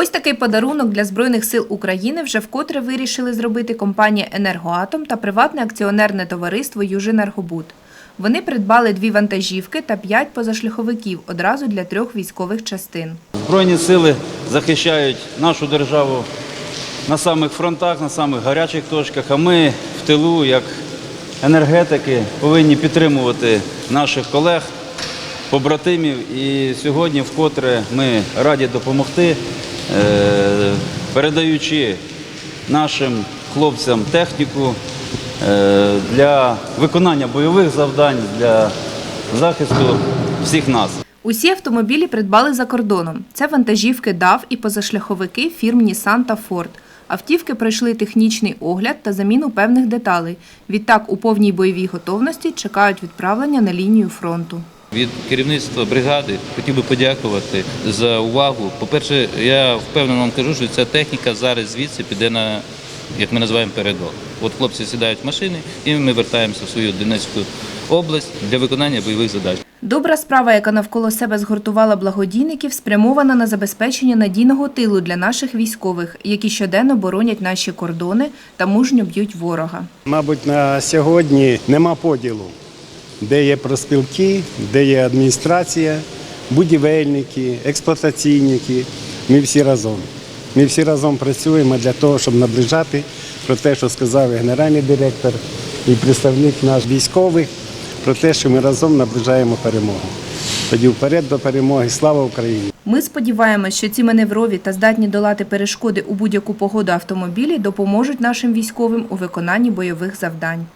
Ось такий подарунок для Збройних сил України вже вкотре вирішили зробити компанія «Енергоатом» та приватне акціонерне товариство «Юженергобуд». Вони придбали дві вантажівки та п'ять позашляховиків одразу для трьох військових частин. Збройні сили захищають нашу державу на самих фронтах, на самих гарячих точках, а ми в тилу, як енергетики, повинні підтримувати наших колег, побратимів. І сьогодні вкотре ми раді допомогти, передаючи нашим хлопцям техніку е, для виконання бойових завдань, для захисту всіх нас. Усі автомобілі придбали за кордоном. Це вантажівки DAF і позашляховики фірм Nissan та Ford. Автівки пройшли технічний огляд та заміну певних деталей. Відтак у повній бойовій готовності чекають відправлення на лінію фронту. Від керівництва бригади хотів би подякувати за увагу. По-перше, я впевнено вам кажу, що ця техніка зараз звідси піде на, як ми називаємо, передок. От хлопці сідають в машини і ми вертаємося в свою Донецьку область для виконання бойових задач. Добра справа, яка навколо себе згуртувала благодійників, спрямована на забезпечення надійного тилу для наших військових, які щоденно боронять наші кордони та мужньо б'ють ворога. Мабуть, на сьогодні нема поділу, де є проспілки, де є адміністрація, будівельники, експлуатаційники. Ми всі разом. Ми всі разом працюємо для того, щоб наближати про те, що сказав і генеральний директор, і представник наш військових, про те, що ми разом наближаємо перемогу. Тоді вперед до перемоги. Слава Україні! Ми сподіваємось, що ці маневрові та здатні долати перешкоди у будь-яку погоду автомобілі допоможуть нашим військовим у виконанні бойових завдань.